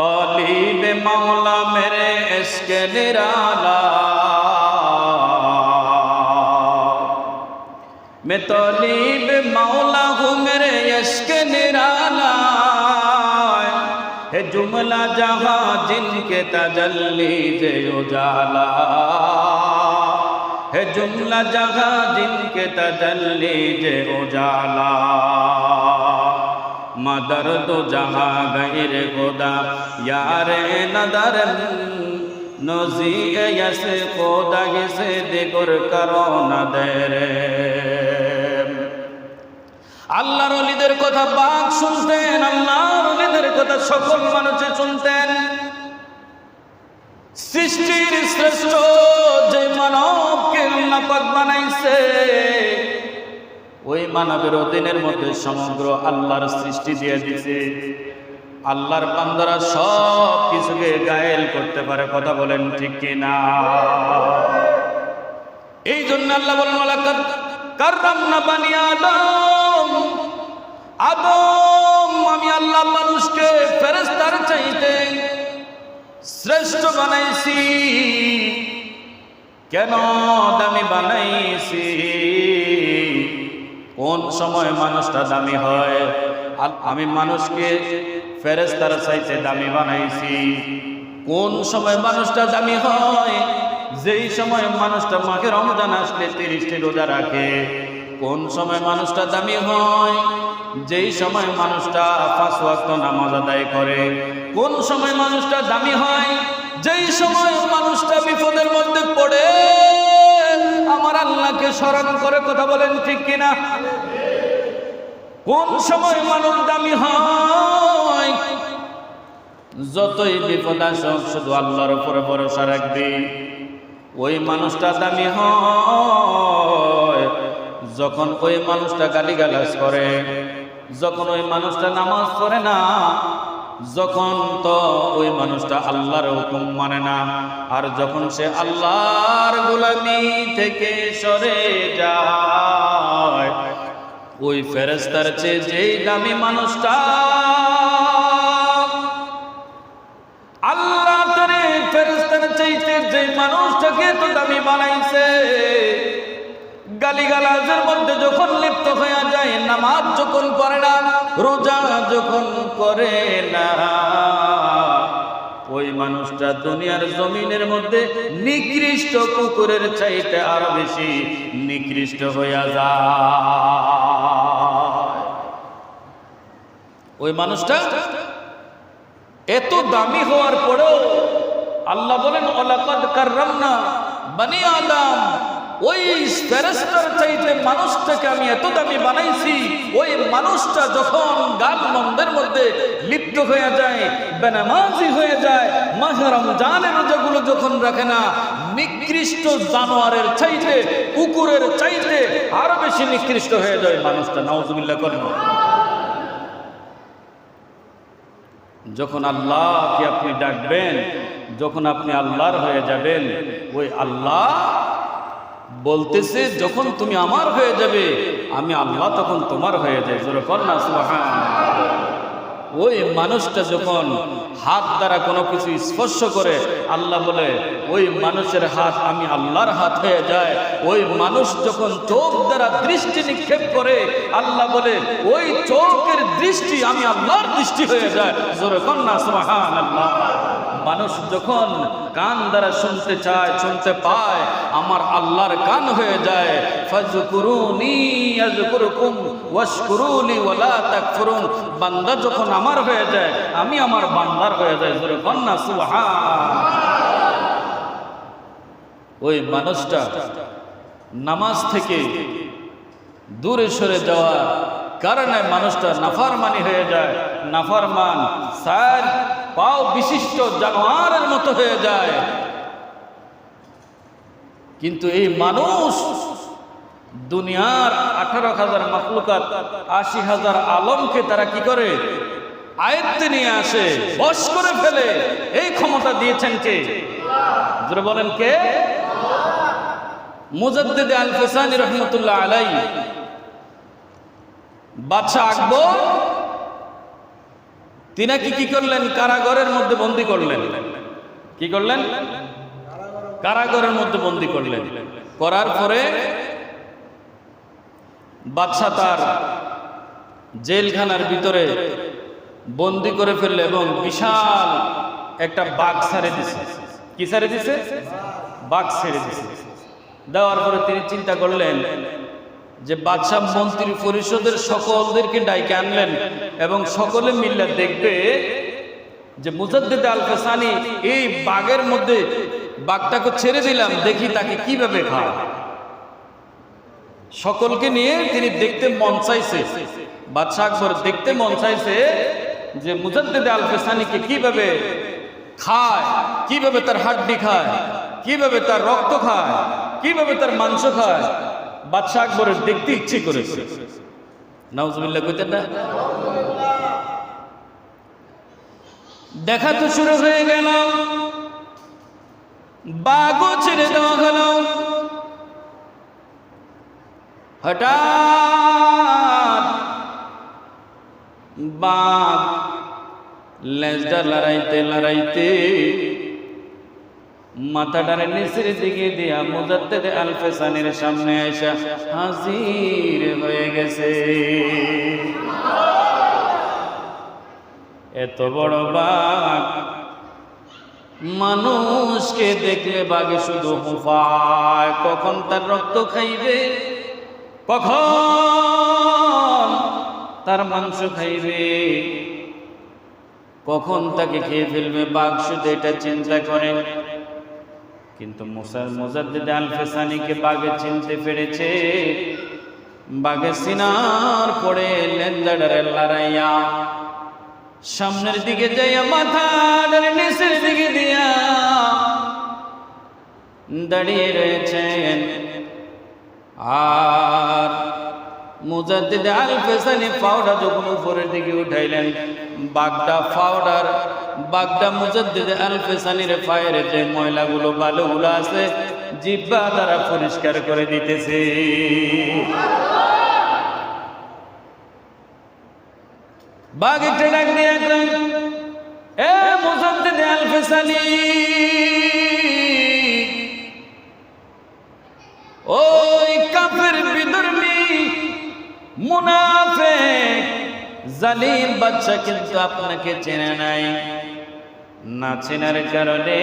तलीब मौला मेरे इश्क निराला। मैं तलीब मौला हूँ मेरे इश्क निराला। है जुमला जहाँ जिनके तजल्ली जे उजाला। है जुमला जहाँ जिनके तजल्ली जे उजाला। مدر دو جہاں غیر خدا یار ندر نزی یسے خدا یسے دیگر کرو نہ دے আল্লাহর অলিদের কথা বাঘ শুনতেন, আল্লাহর অলিদের কথা সকল মানুষে শুনতেন। সৃষ্টির শ্রেষ্ঠ যে মানবকে নাপাক বানাইছে ওই মানবের অধীনের মধ্যে সমগ্র আল্লাহর সৃষ্টি দিয়ে দিছে আল্লাহর বান্দারা সব কিছুকে গায়েল করতে পারে, কথা বলেন ঠিক কিনা? এই জন্য আল্লাহ বলেন কাররামনা বানি আদম। আদম, আমি আল্লাহ মানুষকে ফেরেশতার চাইতে শ্রেষ্ঠ বানাইছি। কেন দামি বানাইছি? কোন সময় মানুষটা দামি হয়? আল- আমি মানুষকে ফেরেস্তার চাইতে দামি বানাইছি। কোন সময় মানুষটা দামি হয়? যেই সময় মানুষটা মাকে রমজান আসলে তিরিশটি রোজা রাখে। কোন সময় মানুষটা দামি হয়? যেই সময় মানুষটা পাঁচ ওয়াক্ত নামাজ আদায় করে। কোন সময় মানুষটা দামি হয়? যেই সময় মানুষটা বিপদের মধ্যে পড়ে। আমার আল্লাহকে স্মরণ করে কথা বলেন ঠিক কিনা? কোন সময় মানুষ দামি হয়? যতই বিপদ আসুক, শুধু আল্লাহর উপরে ভরসা রাখবি। ওই মানুষটা দামি হয়। যখন ওই মানুষটা গালিগালাজ করে, যখন ওই মানুষটা নামাজ পড়ে না যখন তো ওই মানুষটা আল্লাহর হুকুম মানে না, আর যখন সে আল্লাহর গোলামি থেকে সরে যায়, ওই ফেরেস্তার চেয়ে যেই দামি মানুষটা, আল্লাহ তারে ফেরেস্তার চাইতে যে মানুষটাকে তো দামি বানাইছে গালিগালাজের মধ্যে যখন লিপ্ত হয়ে যায়, নামাজ যখন করে না, রোজা যখন করে না, ওই মানুষটা দুনিয়ার জমিনের মধ্যে নিকৃষ্ট কুকুরের চাইতে আরও বেশি নিকৃষ্ট হইয়া যায়। ওই মানুষটা এত দামি হওয়ার পরেও আল্লাহ বলেন, ওলাকাদ কাররামনা বানি আদম ওই ফেরেস্তার চাইতে মানুষটাকে আমি এত দামি বানাইছি, ওই মানুষটা যখন গান মন্দের মধ্যে লিপ্ত হয়ে যায়, বেনামাজি হয়ে যায়, মাহে রমজানের রোজাগুলো যখন রাখে না, নিকৃষ্ট জানোয়ারের চাইতে, কুকুরের চাইতে আরও বেশি নিকৃষ্ট হয়ে যায় মানুষটা, নাউজুবিল্লাহ করেন যখন আল্লাহকে আপনি ডাকবেন, যখন আপনি আল্লাহর হয়ে যাবেন, ওই আল্লাহ বলতেছে, যখন তুমি আমার হয়ে যাবে, আমি আল্লাহ তখন তোমার হয়ে যাই। কর না ওই মানুষটা যখন হাত দ্বারা কোনো কিছু স্পর্শ করে, আল্লাহ বলে ওই মানুষের হাত আমি আল্লাহর হাত হয়ে যায়। ওই মানুষ যখন চোখ দ্বারা দৃষ্টি নিক্ষেপ করে, আল্লাহ বলে, ওই চোখের দৃষ্টি আমি আল্লাহর দৃষ্টি হয়ে যায়। আল্লাহ মানুষ যখন কান দ্বারা শুনতে চায়, শুনতে পায়, আমার আল্লাহর কান হয়ে যায়। বান্দা যখন আমার হয়ে যায়, আমি আমার বান্দার হয়ে যায় সুবহান। ওই মানুষটা নামাজ থেকে দূরে সরে যাওয়া কারণে মানুষটা নাফারমানি হয়ে যায়, নাফারমান সার পাও বিশিষ্ট জানোয়ারের মতো হয়ে যায়। কিন্তু এই মানুষ দুনিয়ার আঠারো হাজার মাকলুকাত আশি হাজার আলমকে তারা কি করে? আয়ত্তে নিয়ে আসে, বশ করে ফেলে। এই ক্ষমতা দিয়েছেন কে? বলেন কে? মুজাদ্দিদ আল ফিসানি রহমতুল্লাহ আলাই। বাদশাহ আকবর তিনাকে কি করলেন? কারাগরের মধ্যে বন্দি করলেন। কি করলেন? কারাগরের মধ্যে বন্দি করলেন। করার পরে বাদশাহ তার জেলখানার ভিতরে বন্দি করে ফেললে এবং বিশাল একটা বাঘ ছেড়ে দিছে। কি ছেড়ে দিছে? বাঘ ছেড়ে দিছে। দেওয়ার পরে তিনি চিন্তা করলেন যে বাদশাহ মন্ত্রী পরিষদের সকলদেরকে ডাইকে আনলেন এবং সকলে মিললে দেখবে যে মুজাদ্দিদ আল ফেসানি এই বাঘের মধ্যে বাঘটাকে ছেড়ে দিলাম, দেখি তাকে কীভাবে খায়। সকলকে নিয়ে তিনি দেখতে মন চাইছে। বাদশাহ আকবর দেখতে মন চাইছে যে মুজাদ্দিদ আল ফেসানিকে কীভাবে খায়, কীভাবে তার হাড্ডি খায়, কীভাবে তার রক্ত খায়। কীভাবে তার মাংস খায়? বাদশাহ আকবরের দেখতে ইচ্ছে করেছে। নাউজুবিল্লাহ, কইতেন না? দেখা তো শুরু হয়ে গেল। বাঘও ছেড়ে দেওয়া হলো। হঠাৎ বাঘ লেজটা লড়াইতে লড়াইতে মাথাটারে নিচের দিকে দিয়া মুজাদ্দেদ আলফেসানের সামনে এসে হাজির হয়ে গেছে। এত বড় বাঘ মানুষকে দেখলে বাঘে শুধু হুফায় কখন তার রক্ত খাইবে, কখন তার মাংস খাইবে, কখন তাকে খেয়ে ফেলবে, বাঘ শুধু এটা চিন্তা করে। কিন্তু মুজাদ্দিদ আল ফেসানিকে বাঘে চিনতে পেরেছে। বাঘে সিনার পড়ে লেন্দাডারে লড়াইয়া সামনের দিকে যাইয়া মাথা নিচের দিকে দিয়া দাঁড়িয়ে রয়েছেন। আর মুজাদ্দিদ আল ফেসানি পাউডার যখন উপরের দিকে উঠাইলেন বাগদা পাউডার বাগদা মুজাদ্দিদ আল ফেসানির পায়ের যে ময়লাগুলো বালুগুলো আছে জিব্বা তারা পরিষ্কার করে দিতেছে। বাঘ একটা ডাক দিয়ে একদম এ মুজাদ্দিদ আল ফেসানি ওই কাফের বিদর্মী মুনাফে জালিম বাচ্চা কিন্তু আপনাকে চেনে নাই। না চেনার কারণে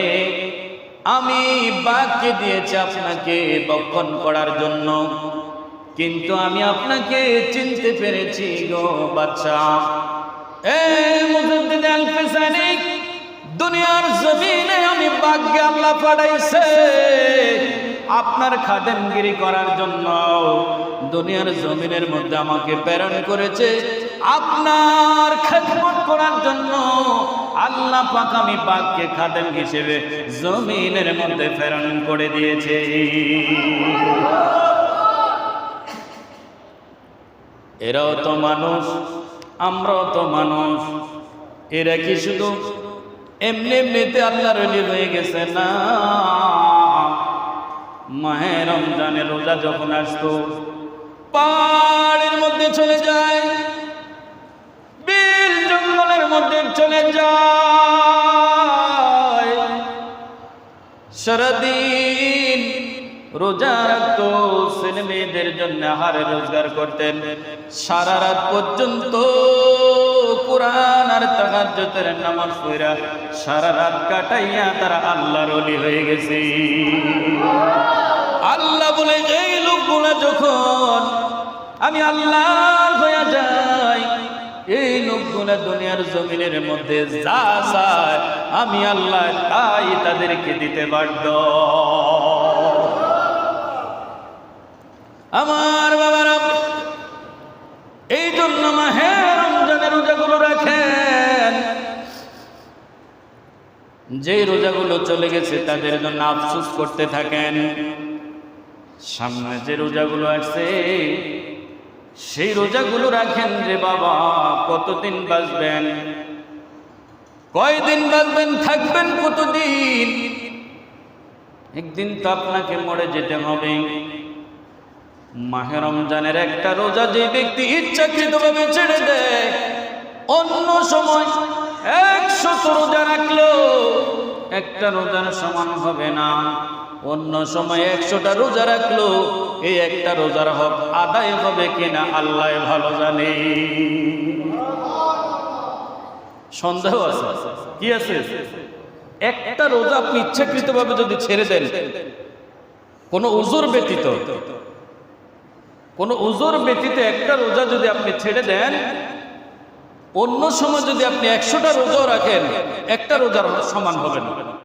আমি বাঘকে দিয়েছি আপনাকে বক্ষণ করার জন্য। কিন্তু আমি আপনাকে চিনতে পেরেছি গো বাচ্চা। দুনিয়ার জমিনে আমি বাঘকে আল্লাহ পাঠাইছে, আপনার খাদেমগিরি করার জন্য। দুনিয়ার জমিনের মধ্যে আমাকে প্রেরণ করেছে আপনার খেদমত করার জন্য। আল্লাহ পাক আমি বাঘকে খাদেম হিসেবে জমিনের মধ্যে প্রেরণ করে দিয়েছে। এরাও তো মানুষ, আমরাও তো মানুষ। এরা কি শুধু এমনি এমনিতে আল্লাহর অলি হয়ে গেছে না? মাহে রমজানের রোজা যখন আসতো, পাহাড়ের মধ্যে চলে যায়। চলে যায়। সারাদিন রোজা রাখতো, ছেলে মেয়েদের জন্য আহারে রোজগার করতেন। সারা রাত পর্যন্ত কোরআন আর তাহাজ্জুদের নামাজ পড়া, সারা রাত কাটাইয়া তারা আল্লাহর ওলি হয়ে গেছে। আল্লাহ বলে, এই লোকগুলা যখন আমি আল্লাহ হয়ে যাই এই লোকগুলা দুনিয়ার জমিনের মধ্যে যা চায়, আমি আল্লাহ তাই তাদেরকে দিতে বাধ্য। আমার বাবারা এই জন্য মাহে রমজানের রোজাগুলো রাখেন। যে রোজাগুলো চলে গেছে তাদের জন্য আফসোস করতে থাকেন। সামনে যে রোজাগুলো আছে সেই রোজাগুলো রাখেন রে বাবা, কতদিন বাঁচবেন? কয়দিন বাঁচবেন, থাকবেন কতদিন? একদিন তো আপনাকে মরে যেতে হবে। মাহে রমজানের একটা রোজা যে ব্যক্তি ইচ্ছাকৃতভাবে ছেড়ে দেয়, অন্য সময় একশত রোজা রাখল একটা রোজার সমান হবে না। অন্য সময় একশোটা রোজা রাখল, এই একটা রোজার হক আদায় হবে কিনা আল্লাহ ভালো জানে। সন্দেহ আছে? কি আছে? একটা রোজা আপনি ইচ্ছাকৃতভাবে যদি ছেড়ে দেন, কোনো উজুর ব্যতীত, কোনো উজুর ব্যতীত একটা রোজা যদি আপনি ছেড়ে দেন, অন্য সময় যদি আপনি একশোটা রোজাও রাখেন, একটা রোজার সমান হবে না।